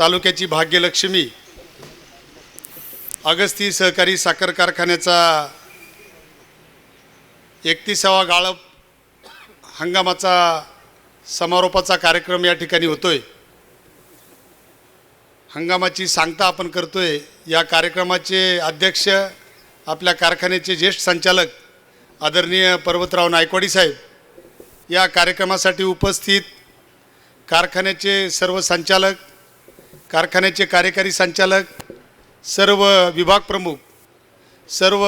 तालुक्याची भाग्यलक्ष्मी अगस्ती सहकारी साखर कारखान्याचा एकतीसावा गाळप हंगामाचा समारोपाचा कार्यक्रम या ठिकाणी होतोय. हंगामाची सांगता आपण करतोय. या कार्यक्रमाचे अध्यक्ष आपल्या कारखान्याचे ज्येष्ठ संचालक आदरणीय पर्वतराव नायकवाडी साहेब या कार्यक्रमासाठी उपस्थित कारखान्याचे सर्व संचालक कारखान्याचे कार्यकारी संचालक सर्व विभाग प्रमुख सर्व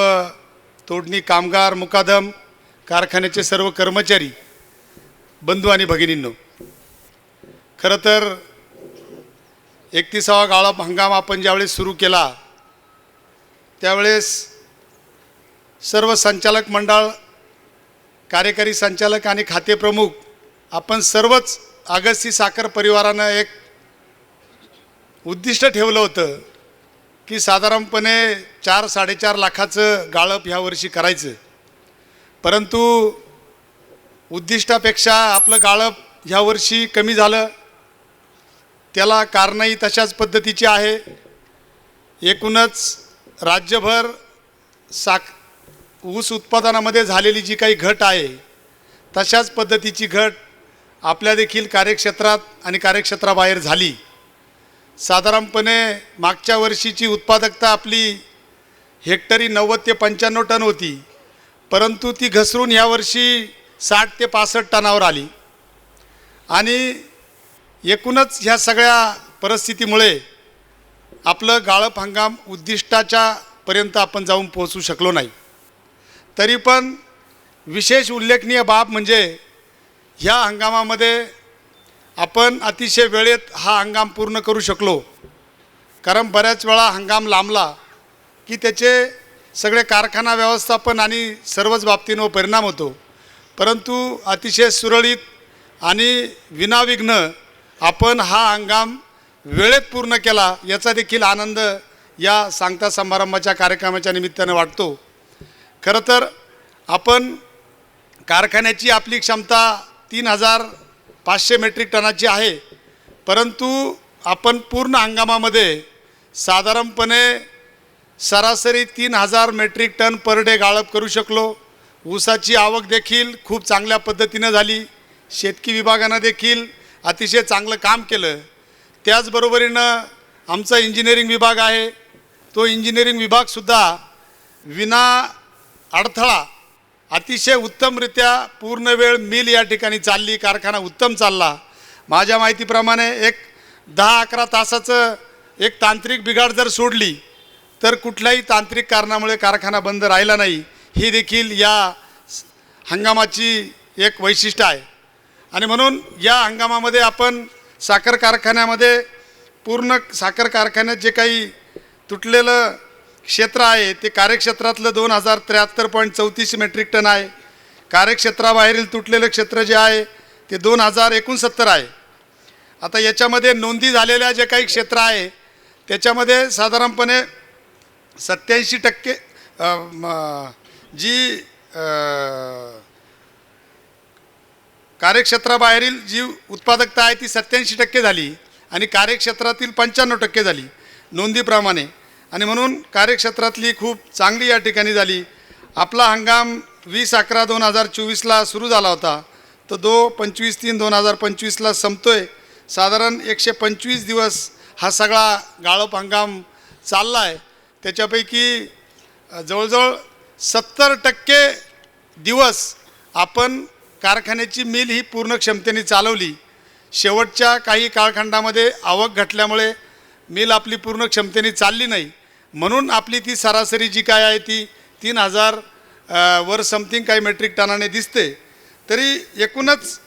तोडणी कामगार मुकादम कारखान्याचे सर्व कर्मचारी बंधू आणि भगिनींनो खरं तर एकतीसावा गाळप हंगाम आपण ज्यावेळेस सुरू केला त्यावेळेस सर्व संचालक मंडळ कार्यकारी संचालक आणि खातेप्रमुख आपण सर्वच आगस्ती साखर परिवारानं एक उद्दिष्ट ठेवलं होतं की साधारणपणे चार साडेचार लाखाचं गाळप ह्या वर्षी करायचं. परंतु उद्दिष्टापेक्षा आपलं गाळप ह्या वर्षी कमी झालं. त्याला कारणही तशाच पद्धतीची आहे. एकूणच राज्यभर साक ऊस उत्पादनामध्ये झालेली जी काही घट आहे तशाच पद्धतीची घट आपल्या देखील कार्यक्षेत्रात आणि कार्यक्षेत्राबाहेर झाली. साधारणपणे मागच्या वर्षीची उत्पादकता आपली हेक्टरी नव्वद ते पंच्याण्णव टन होती. परंतु ती घसरून यावर्षी साठ ते पासष्ट टनावर आली. आणि एकूणच ह्या सगळ्या परिस्थितीमुळे आपलं गाळप हंगाम उद्दिष्टाच्या पर्यंत आपण जाऊन पोहोचू शकलो नाही. तरी पण विशेष उल्लेखनीय बाब म्हणजे ह्या हंगामामध्ये आपण अतिशय वेळेत हा हंगाम पूर्ण करू शकलो. कारण बऱ्याच वेळा हंगाम लांबला की त्याचे सगळे कारखाना व्यवस्थापन आणि सर्वच बाबतींवर परिणाम होतो. परंतु अतिशय सुरळीत आणि विनाविघ्न आपण हा हंगाम वेळेत पूर्ण केला याचा देखील आनंद या सांगता समारंभाच्या कार्यक्रमाच्या निमित्तानं वाटतो. खरं तर आपण कारखान्याची आपली क्षमता तीन हजार पाचशे मेट्रिक टनाची आहे. परंतु आपण पूर्ण हंगामामध्ये साधारणपणे सरासरी तीन हजार मेट्रिक टन पर डे गाळप करू शकलो. ऊसाची आवक देखील खूप चांगल्या पद्धतीनं झाली. शेतकी विभागानं देखील अतिशय चांगलं काम केलं. त्याचबरोबरीनं आमचा इंजिनिअरिंग विभाग आहे. तो इंजिनिअरिंग विभागसुद्धा विना अडथळा अतिशय उत्तमरित्या पूर्ण वेळ मिल या ठिकाणी चालली कारखाना उत्तम चालला. माझ्या माहितीप्रमाणे एक दहा अकरा तासाचं एक तांत्रिक बिघाड जर सोडली तर कुठल्याही तांत्रिक कारणामुळे कारखाना बंद राहिला नाही. ही देखील या हंगामाची एक वैशिष्ट्य आहे. आणि म्हणून या हंगामामध्ये आपण साखर कारखान्यामध्ये पूर्ण साखर कारखान्यात जे काही तुटलेलं क्षेत्र आहे ते कार्यक्षेत्रातलं दोन हजार त्र्याहत्तर पॉईंट चौतीस मेट्रिक टन आहे. कार्यक्षेत्राबाहेरील तुटलेलं क्षेत्र जे आहे ते दोन हजार एकोणसत्तर आहे. आता याच्यामध्ये नोंदी झालेल्या जे काही क्षेत्र आहे त्याच्यामध्ये साधारणपणे सत्याऐंशी टक्के जी कार्यक्षेत्राबाहेरील जी उत्पादकता आहे ती सत्याऐंशी टक्के झाली आणि कार्यक्षेत्रातील पंच्याण्णव टक्के झाली नोंदीप्रमाणे. आणि म्हणून कार्यक्षेत्रातली खूप चांगली या ठिकाणी झाली. आपला हंगाम वीस अकरा दोन हजार चोवीसला सुरू झाला होता. तर दो पंचवीस तीन दोन हजार पंचवीसला संपतोय. साधारण एकशे पंचवीस दिवस हा सगळा गाळप हंगाम चालला आहे त्याच्यापैकी जवळजवळ सत्तर टक्के दिवस आपण कारखान्याची मिल ही पूर्ण क्षमतेने चालवली. शेवटच्या काही काळखंडामध्ये आवक घटल्यामुळे मिल आपली पूर्ण क्षमतेने चालली नाही. म्हणून आपली ती सरासरी जी काय आहे ती तीन हजार वर समथिंग काही मेट्रिक टनाने दिसते. तरी एकूणच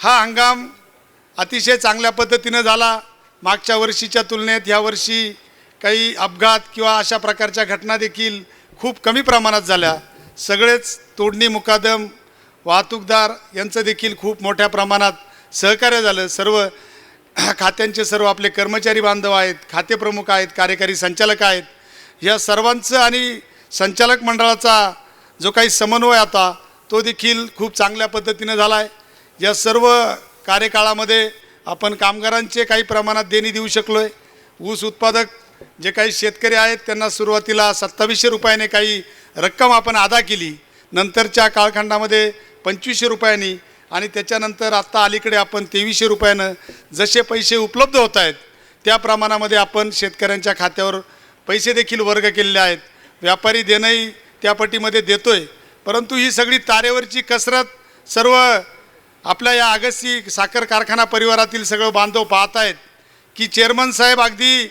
हा हंगाम अतिशय चांगल्या पद्धतीनं झाला. मागच्या वर्षीच्या तुलनेत ह्या वर्षी काही अपघात किंवा अशा प्रकारच्या घटना देखील खूप कमी प्रमाणात झाल्या. सगळेच तोडणी मुकादम वाहतूकदार यांचं देखील खूप मोठ्या प्रमाणात सहकार्य झालं. सर्व खात्यांचे सर्व आपले कर्मचारी बांधव आहेत खातेप्रमुख आहेत कार्यकारी संचालक आहेत. या सर्वांचं आणि संचालक मंडळाचा जो काही समन्वय आता तो देखील खूप चांगल्या पद्धतीनं झाला आहे या सर्व कार्यकाळामध्ये आपण कामगारांचे काही प्रमाणात देणी देऊ शकलो आहे ऊस उत्पादक जे काही शेतकरी आहेत त्यांना सुरुवातीला सत्तावीसशे रुपयाने काही रक्कम आपण अदा केली. नंतरच्या काळखंडामध्ये पंचवीसशे रुपयांनी आणि त्याच्यानंतर आत्ता अलीकडे आपण तेवीसशे रुपयानं जसे पैसे उपलब्ध होत आहेत त्या प्रमाणामध्ये आपण शेतकऱ्यांच्या खात्यावर पैसे देखील वर्ग केलेले आहेत. व्यापारी देणंही त्या पटीमध्ये आहे परंतु ही सगळी तारेवरची कसरत सर्व आपल्या या आगस्ती साखर कारखाना परिवारातील सगळं बांधव पाहत आहेत की चेअरमन साहेब अगदी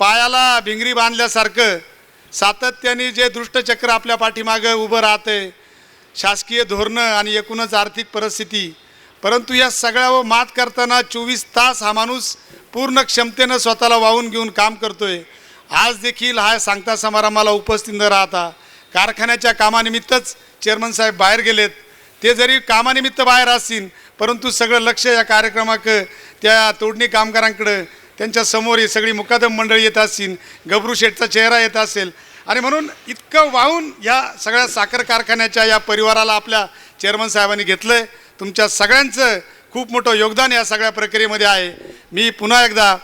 पायाला भिंगरी बांधल्यासारखं सातत्याने जे दृष्टचक्र आपल्या पाठीमागं उभं राहतंय शासकीय धोरणं आणि एकूणच आर्थिक परिस्थिती. परंतु या सगळ्यावर मात करताना चोवीस तास हा माणूस पूर्ण क्षमतेनं स्वतःला वाहून घेऊन काम करतो आहे आज देखील हा सांगता समारंभाला उपस्थित न राहता कारखान्याच्या कामानिमित्तच चेअरमन साहेब बाहेर गेलेत. ते जरी कामानिमित्त बाहेर असतील परंतु सगळं लक्ष या कार्यक्रमाक त्या तोडणी कामगारांकडं त्यांच्यासमोर ही सगळी मुकादम मंडळी येत असतील गबरू शेठचा चेहरा येत असेल. आणि म्हणून इतकं वाहून या सगळ्या साखर कारखान्याच्या या परिवाराला आपल्या चेअरमन साहेबांनी घेतलं आहे तुमच्या सगळ्यांचं खूप मोठं योगदान या सगळ्या प्रक्रियेमध्ये आहे. मी पुन्हा एकदा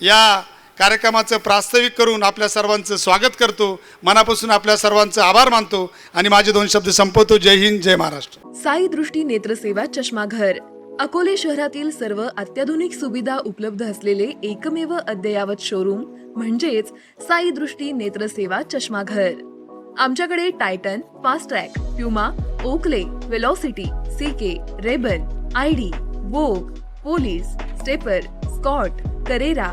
या कार्यक्रमाचं प्रास्ताविक करून आपल्या सर्वांचं स्वागत करतो. मनापासून आपल्या सर्वांचं आभार मानतो आणि माझे दोन शब्द संपवतो. जय हिंद जय महाराष्ट्र. साई दृष्टी नेत्रसेवा चष्माघर. अकोले शहरातील सर्व अत्याधुनिक सुविधा उपलब्ध असलेले एकमेव अद्ययावत शोरूम म्हणजेच साई दृष्टी नेत्रसेवा चष्माघर. आमच्याकडे Titan Fastrack Puma Oakley Velocity CK Rayban ID Vogue Police Stepper Scott Carrera